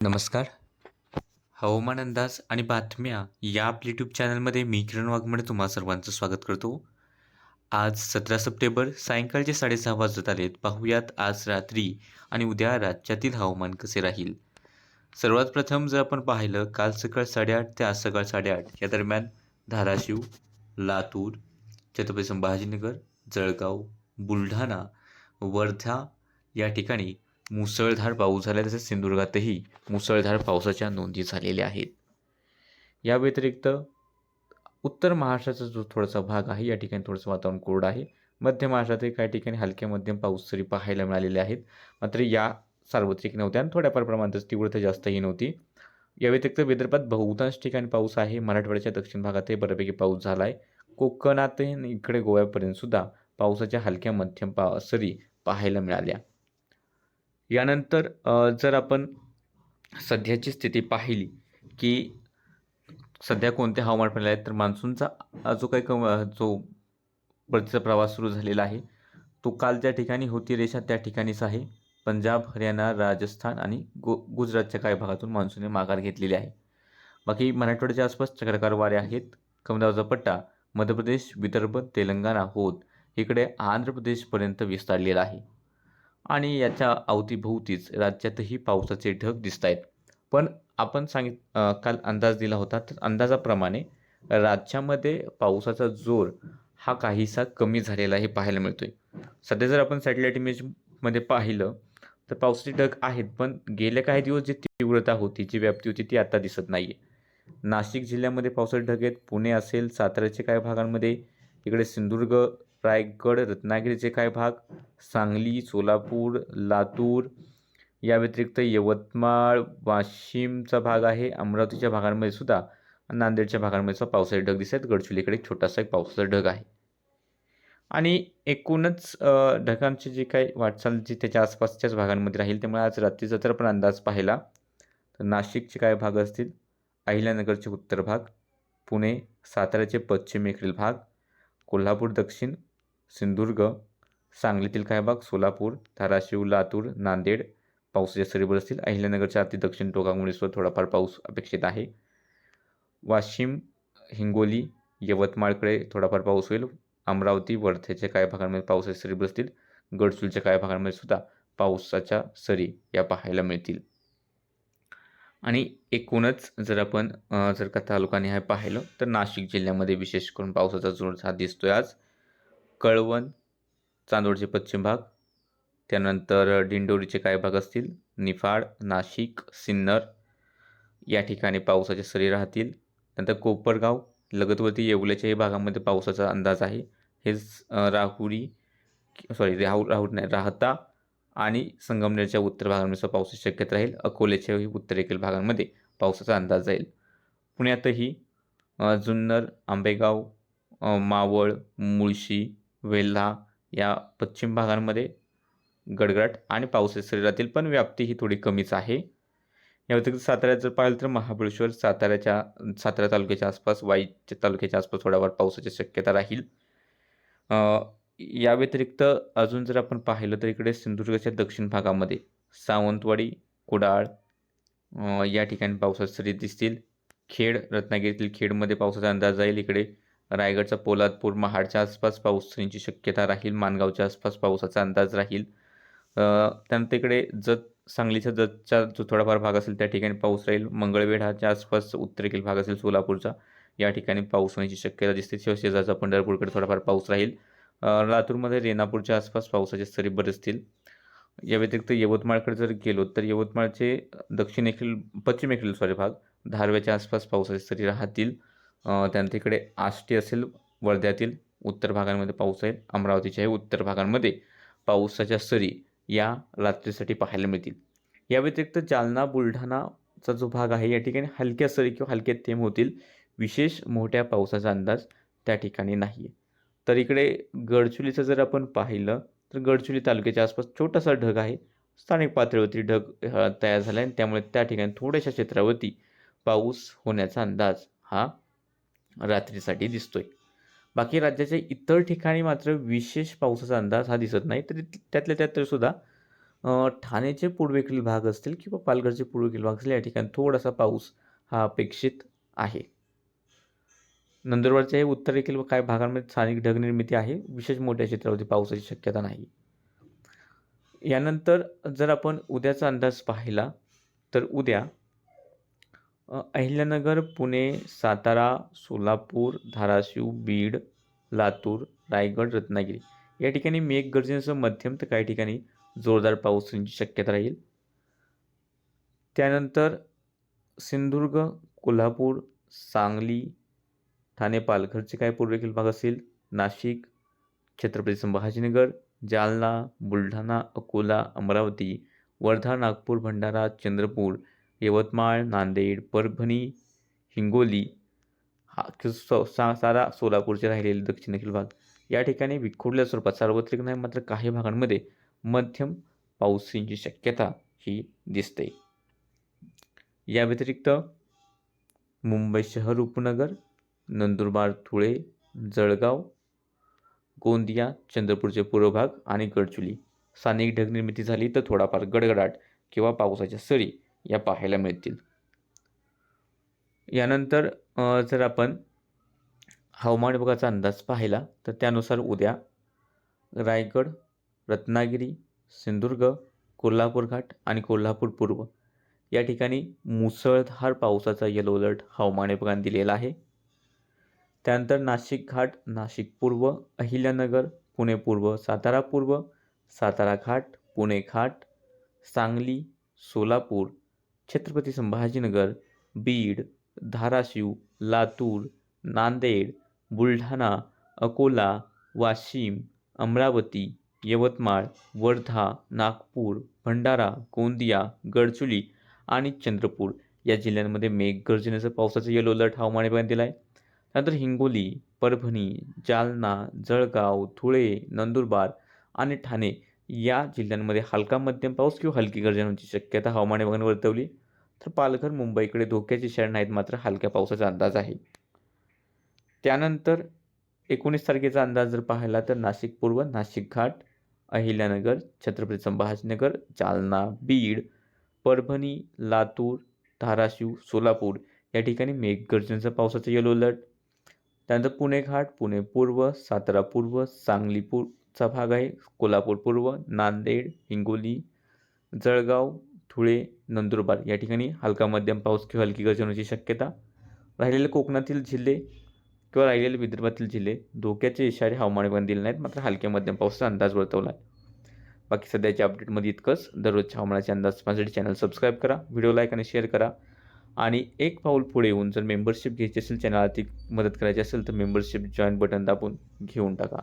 नमस्कार. हवामान अंदाज आणि बातम्या या आपल्या यूट्यूब चॅनलमध्ये मी किरण वाघमडे तुम्हा सर्वांचं स्वागत करतो. आज सतरा सप्टेंबर सायंकाळचे साडेसहा वाजत आलेत. पाहूयात आज रात्री आणि उद्या राज्यातील हवामान कसे राहील? सर्वात प्रथम जर आपण पाहिलं काल सकाळ साडेआठ ते आज सकाळ साडेआठ या दरम्यान धाराशिव लातूर छत्रपती संभाजीनगर जळगाव बुलढाणा वर्धा या ठिकाणी मुसळधार पाऊस झाला तसेच सिंधुदुर्गातही मुसळधार पावसाच्या नोंदी झालेल्या आहेत. या व्यतिरिक्त उत्तर महाराष्ट्राचा जो थोडासा भाग आहे या ठिकाणी थोडंसं वातावरण कोरडं आहे. मध्य महाराष्ट्रातही काही ठिकाणी हलक्या मध्यम पाऊस तरी पाहायला मिळालेले आहेत. मात्र या सार्वत्रिक नव्हत्या आणि थोड्याफार प्रमाणातच तीव्रता जास्तही नव्हती. या व्यतिरिक्त विदर्भात बहुतांश ठिकाणी पाऊस आहे. मराठवाड्याच्या दक्षिण भागातही बऱ्यापैकी पाऊस झाला आहे कोकणातही इकडे गोव्यापर्यंतसुद्धा पावसाच्या हलक्या मध्यम पा सरी पाहायला मिळाल्या. यानंतर जर आपण सध्याची स्थिती पाहिली की सध्या कोणते हवामान प्रणाली आहेत तर मान्सूनचा जो काही कम जो परतीचा प्रवास सुरू झालेला आहे तो काल ज्या ठिकाणी होती रेषा त्या ठिकाणीच आहे. पंजाब हरियाणा राजस्थान आणि गु गुजरातच्या काही भागातून मान्सूनने माघार घेतलेली आहे. बाकी मराठवाड्याच्या आसपास चक्रकार वारे आहेत कमदावचा पट्टा मध्य प्रदेश विदर्भ तेलंगणा होत इकडे आंध्र प्रदेशपर्यंत विस्तारलेला आहे. आणि याच्या अवतीभोवतीच राज्यातही पावसाचे ढग दिसत आहेत पण आपण सांगित काल अंदाज दिला होता तर अंदाजाप्रमाणे राज्यामध्ये पावसाचा जोर हा काहीसा कमी झालेला हे पाहायला मिळतो आहे सध्या जर आपण सॅटेलाईट इमेजमध्ये पाहिलं तर पावसाचे ढग आहेत पण गेले काही दिवस जी तीव्रता होती जी व्याप्ती होती ती आता दिसत नाही आहे नाशिक जिल्ह्यामध्ये पावसाचे ढग आहेत पुणे असेल साताऱ्याच्या काही भागांमध्ये इकडे सिंधुदुर्ग रायगड रत्नागिरीचे काही भाग सांगली सोलापूर लातूर या व्यतिरिक्त यवतमाळ वाशिमचा भाग आहे अमरावतीच्या भागांमध्ये सुद्धा नांदेडच्या भागांमध्ये सुद्धा पावसाचे ढग दिसत आहेत. गडचिरोलीकडे एक छोटासा एक पावसाचा ढग आहे. आणि एकूणच ढगांची जी काही वाटचाल जी त्याच्या आसपासच्याच भागांमध्ये राहील त्यामुळे आज रात्रीचा जर आपण अंदाज पाहिला. तर नाशिकचे काय भाग असतील अहिल्यानगरचे उत्तर भाग पुणे साताऱ्याचे पश्चिमेकडील भाग कोल्हापूर दक्षिण सिंधुदुर्ग सांगलीतील काही भाग सोलापूर धाराशिव लातूर नांदेड. पावसाच्या सरी बरसतील अहिल्यानगरच्या अति दक्षिण टोकामुळे सुद्धा थोडाफार पाऊस अपेक्षित आहे. वाशिम हिंगोली यवतमाळकडे थोडाफार पाऊस होईल. अमरावती वर्ध्याच्या काही भागांमध्ये पावसाच्या सरी बसतील गडचिरोलीच्या काही भागांमध्ये सुद्धा पावसाच्या सरी या पाहायला मिळतील. आणि एकूणच जर आपण जर का तालुकाने हे पाहिलं तर नाशिक जिल्ह्यामध्ये विशेष करून पावसाचा जोर हा दिसतोय आज. कळवण चांदोडचे पश्चिम भाग त्यानंतर दिंडोरीचे काही भाग असतील निफाड नाशिक सिन्नर या ठिकाणी पावसाच्या सरी राहतील. नंतर कोपरगाव लगतवरती येवल्याच्याही भागामध्ये पावसाचा अंदाज आहे. हेच राहुरी सॉरी राहू राहू नाही राहता आणि संगमनेरच्या उत्तर भागांमध्ये पावसाची शक्यता राहील. अकोल्याच्याही उत्तरेकडील भागांमध्ये पावसाचा अंदाज जाईल पुण्यातही जुन्नर आंबेगाव मावळ मुळशी वेल्हा या पश्चिम भागांमध्ये गडगडाट आणि पावसाची शरीरातील पण व्याप्ती ही थोडी कमीच आहे. या व्यतिरिक्त साताऱ्यात जर पाहिलं तर महाबळेश्वर साताऱ्याच्या सातारा तालुक्याच्या आसपास वाईच्या तालुक्याच्या आसपास थोड्यावर पावसाची शक्यता राहील. या व्यतिरिक्त अजून जर आपण पाहिलं तर इकडे सिंधुदुर्गाच्या दक्षिण भागामध्ये सावंतवाडी कुडाळ या ठिकाणी पावसाच्या सरी दिसतील. खेड रत्नागिरीतील खेडमध्ये पावसाचा अंदाज जाईल. इकडे रायगडचा पोलादपूर महाडच्या आसपास पाऊस येण्याची शक्यता राहील माणगावच्या आसपास पावसाचा अंदाज राहील. त्यानंतर इकडे जत सांगलीच्या जतचा जो थोडाफार भाग असेल त्या ठिकाणी पाऊस राहील. मंगळवेढाच्या आसपास उत्तरेकडील भाग असेल सोलापूरचा या ठिकाणी पाऊस होण्याची शक्यता दिसते. शिवशेजाचा शेजारचा पंढरपूरकडे थोडाफार पाऊस राहील. लातूरमध्ये रेणापूरच्या आसपास पावसाचे सरी बरसतील या व्यतिरिक्त यवतमाळकडे जर गेलो तर यवतमाळचे दक्षिणेकडील पश्चिमेकडील सॉरी भाग धारव्याच्या आसपास पावसाचे सरी राहतील. त्यानंतर इकडे आष्टी असेल वर्ध्यातील उत्तर भागांमध्ये पाऊस आहे. अमरावतीच्याही उत्तर भागांमध्ये पावसाच्या सरी या रात्रीसाठी पाहायला मिळतील. या व्यतिरिक्त जालना बुलढाणाचा जो भाग आहे या ठिकाणी हलक्या सरी किंवा हलके थेंब होतील. विशेष मोठ्या पावसाचा अंदाज त्या ठिकाणी नाही आहे तर इकडे गडचुलीचं जर आपण पाहिलं तर गडचुली तालुक्याच्या आसपास छोटासा ढग आहे. स्थानिक पातळीवरती ढग तयार झाला आहे आणि त्यामुळे त्या ठिकाणी थोड्याशा क्षेत्रावरती पाऊस होण्याचा अंदाज हा रात्रीसाठी दिसतोय. बाकी राज्याच्या इतर ठिकाणी मात्र विशेष पावसाचा अंदाज हा दिसत नाही. तरी त्यातल्या त्यात सुद्धा ठाण्याचे पूर्वेकडील भाग असतील किंवा पालघरचे पूर्वेकडील भाग असतील या ठिकाणी थोडासा पाऊस हा अपेक्षित आहे. नंदुरबारच्या उत्तरेकडील व काही भागांमध्ये स्थानिक ढगनिर्मिती आहे. विशेष मोठ्या क्षेत्रावरती पावसाची शक्यता नाही. यानंतर जर आपण उद्याचा अंदाज पाहिला तर उद्या अहिल्यानगर पुणे सातारा सोलापूर धाराशिव बीड लातूर रायगड रत्नागिरी. या ठिकाणी मेघगर्जनेसह मध्यम तर काही ठिकाणी जोरदार पाऊस होण्याची शक्यता राहील. त्यानंतर सिंधुदुर्ग कोल्हापूर सांगली ठाणे पालघरचे काही पूर्वेकडील भाग असेल. नाशिक छत्रपती संभाजीनगर जालना बुलढाणा अकोला अमरावती वर्धा नागपूर भंडारा चंद्रपूर यवतमाळ नांदेड परभणी हिंगोली हा सा सारा सोलापूरचे राहिलेले दक्षिणेकडील भाग. या ठिकाणी विखुरल्या स्वरूपात सार्वत्रिक नाही मात्र काही भागांमध्ये मध्यम पावसाची शक्यता ही दिसते. या व्यतिरिक्त मुंबई शहर उपनगर नंदुरबार धुळे जळगाव गोंदिया चंद्रपूरचे पूर्व भाग आणि गडचुली स्थानिक ढगनिर्मिती झाली तर थोडाफार गडगडाट किंवा पावसाच्या सरी या पाहायला मिळतील. यानंतर जर आपण हवामान विभागाचा अंदाज पाहिला तर त्यानुसार उद्या रायगड रत्नागिरी सिंधुदुर्ग कोल्हापूर घाट आणि कोल्हापूर पूर्व या ठिकाणी मुसळधार पावसाचा येलो अलर्ट हवामान विभागाने दिलेला आहे. त्यानंतर नाशिक घाट नाशिक पूर्व अहिल्यानगर पुणे पूर्व सातारा पूर्व सातारा घाट पुणे घाट सांगली सोलापूर छत्रपती संभाजीनगर बीड धाराशिव लातूर नांदेड बुलढाणा अकोला वाशिम अमरावती यवतमाळ वर्धा नागपूर भंडारा गोंदिया गडचुली आणि चंद्रपूर या जिल्ह्यांमध्ये मेघगर्जनेचं पावसाचं येलो अलर्ट हवामान विभागाने दिला आहे त्यानंतर हिंगोली परभणी जालना जळगाव धुळे नंदुरबार आणि ठाणे या जिल्ह्यांमध्ये हलका मध्यम पाऊस किंवा हलकी गर्जना शक्यता हवामान विभागाने वर्तवली तर पालघर मुंबईकडे धोक्याचे शहर नाहीत मात्र हलक्या पावसाचा अंदाज आहे. त्यानंतर एकोणीस तारखेचा अंदाज जर पाहिला तर नाशिक पूर्व नाशिक घाट अहिल्यानगर छत्रपती संभाजीनगर जालना बीड परभणी लातूर धाराशिव सोलापूर या ठिकाणी मेघगर्जनेचा पावसाचा येलो अलर्ट त्यानंतर पुणे घाट पुणे पूर्व सातारा पूर्व सांगली पूरचा भाग आहे कोल्हापूर पूर्व नांदेड हिंगोली जळगाव धुळे नंदुरबार या ठिकाणी हलका मध्यम पाऊस किंवा हलकी गर्जनेची शक्यता. राहिलेले कोकणातील जिल्हे किंवा राहिलेले विदर्भातील जिल्हे धोक्याचे इशारे हवामान विभागाने दिले नाहीत मात्र हलक्या मध्यम पावसाचा अंदाज वर्तवला आहे. बाकी सध्याच्या अपडेटमध्ये इतकंच. दररोजच्या हवामानाचे अंदाज माझ्यासाठी चॅनल सबस्क्राईब करा व्हिडिओ लाईक आणि शेअर करा. आणि एक पाऊल पुढे येऊन जर मेंबरशिप घ्यायची असेल चॅनल आर्थिक मदत करायची असेल तर मेंबरशिप जॉईन बटन दाबून घेऊन टाका.